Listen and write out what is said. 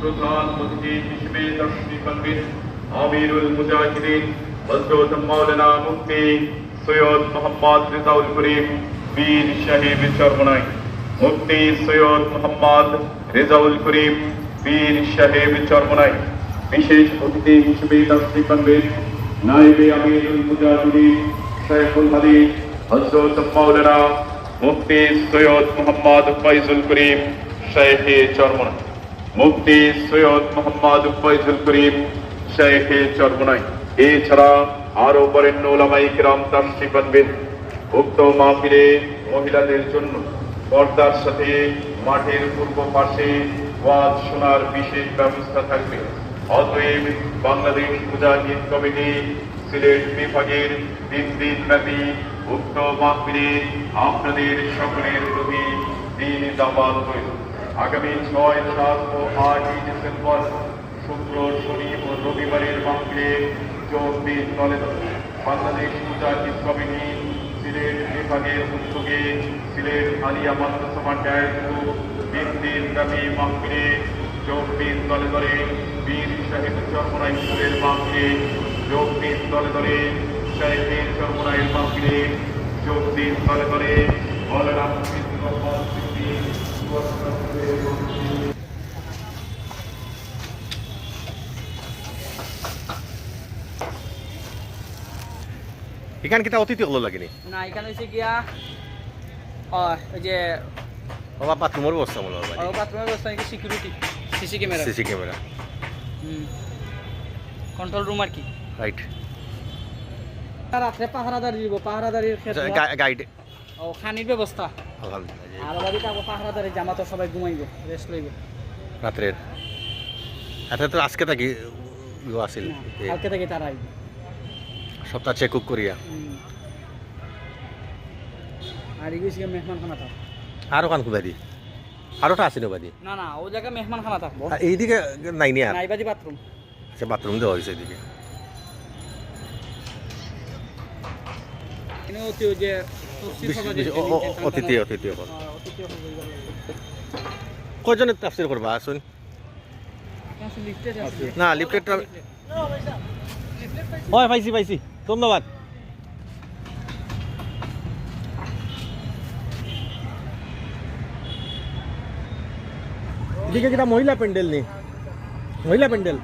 প্রধান অতিথি হিসেবে দর্শনী করবেন আমিরুল মুজাহিদিন হজরত মাওলানা মুফতি সৈয়দ মোহাম্মদ রেজাউল করিম বীর সাহেব চরমনাই মুফতি সৈয়দ মোহাম্মদ রেজাউল করিম বীর সাহেব চরমনাই বিশেষ অতিথি হিসেবে দর্শনী করবেন নাইবে আমিরুল মুজাহিদিন শেখুল হাদিস হজরত মাওলানা মুফতি সৈয়দ মোহাম্মদ ফয়জুল করিম শেখে চরমনাই মুফতি সৈয়দ মোহাম্মদ ফয়জুল করিম, শেখে চরমনাই। এছাড়া আরও বরেণ্য ওলামাই কিরাম আনবেন উক্ত মাহফিলে মহিলাদের জন্য পর্দার সাথে মাঠের পূর্ব পাশে ওয়াজ শোনার বিশেষ ব্যবস্থা থাকবে। অতএব বাংলাদেশ মুজাহিদ কমিটি সিলেট বিভাগের তিন দিন ব্যাপী উক্ত মাহফিলে আপনাদের সকলের প্রতি দিন দাবাত রইল। আগামী ছয়, সাত ও আটই ডিসেম্বর, শুক্র, শনি ও রবিবারের মাহফিলে যোগ দিন দলে দলে বাংলাদেশ মুজাহিদ কমিটি, সিলেট বিভাগের উদ্যোগে সিলেট আলিয়া মাদ্রাসা তিন দিন ব্যাপী মাহফিলে যোগ দিন দলে দলে বীর সাহেব চরমনাই স্কুলের মাহফিলে যোগ দিন দলে দলে শাহেদের চরমনাইয়ের মাহফিলে যোগ দিন দলে দলে মৌলানা মুফতি এখান কিতা অতিথি হলো লাগেনি? না এখানে হচ্ছে গিয়া ও ওই যে বাবা বাথরুমের ব্যবস্থা মনে হয় বাথরুমের ব্যবস্থা নাকি security CC camera. CC camera. হুম। কন্ট্রোল রুম আর কি? রাইট রাত্রে পাহারাদারি দিব পাহারাদারির ক্ষেত্রে গাইড ও খানির ব্যবস্থা। আলহামদুলিল্লাহ। আর বাড়িতে আবার পাহারাদারি জামাতো সবাই ঘুমাইব রেস্ট লইব। রাত্রের। আচ্ছা তো আজকে থাকি আছিল না, কালকে থেকে তারা আইব। সপ্তাহ চেক করিয়া। আর এগুলো মেহমান খানা থাক। আরও কান কুবাদি আরোটা আছে না বাদি না না ও জায়গায় মেহমান খানা থাকব। আর এইদিকে নাই নি আর? নাইবাদি বাথরুম। আচ্ছা বাথরুম দেওয়া হয়েছে এদিকে এনে যে অতিথি অতিথি। কয়জনের তাফসির করবা, আসুন। না লিফটেড হয়, পাইছি পাইছি ধন্যবাদ এদিকে কিটা মহিলা প্যান্ডেল নেই মহিলা প্যান্ডেল